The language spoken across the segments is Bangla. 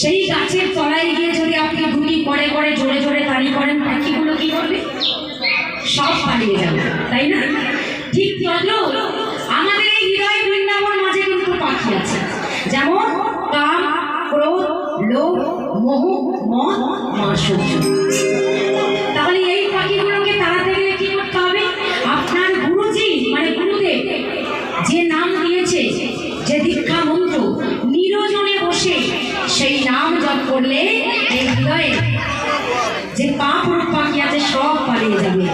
সেই গাছের তলায় গিয়ে যদি আপনি গুলি করে করে জোরে জোরে তালি করেন পাখিগুলো কি করবে? সব পালিয়ে যাবে, তাই না? ঠিক তন্ন আমাদের এই হৃদয় বৃন্দাবন মাঝে কিন্তু পাখি আছে। যেমন কাম, ক্রোধ, লোভ, মোহ মন মাসুর্য তাহলে এই পাখিগুলোকে তাড়াতাড়ি গেলে কি করতে হবে? আপনার গুরুজি মানে গুরুদেব, যে নাম দিয়েছে, যে দীক্ষা মন্ত্র, নিরোজন সেই নাম জপ করলে এই হৃদয়ে যে পাপ রূপ পাখি আছে সব পালিয়ে যাবে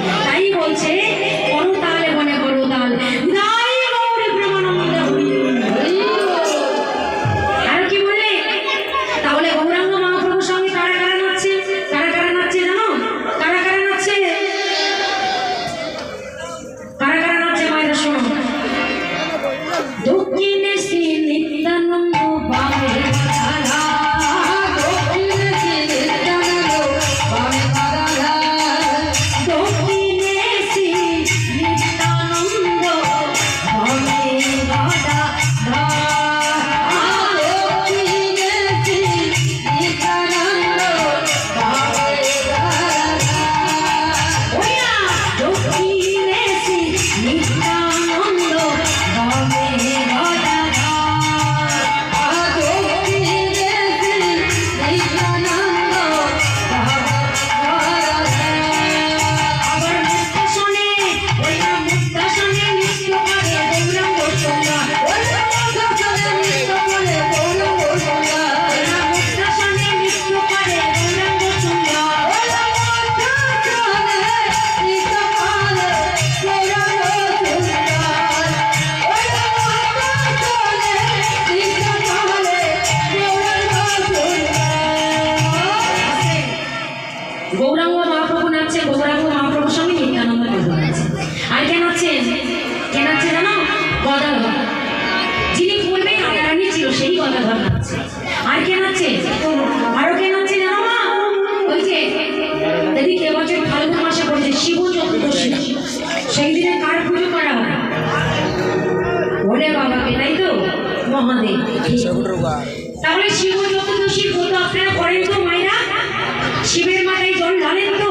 একদিনে কার পুজো করা ভোলে বাবাকে তাই তো? মহাদেব। তাহলে শিব যত দোষী ব্রত আপনারা করেন তো মায়েরা? শিবের মাথায় জল ঢালেন তো?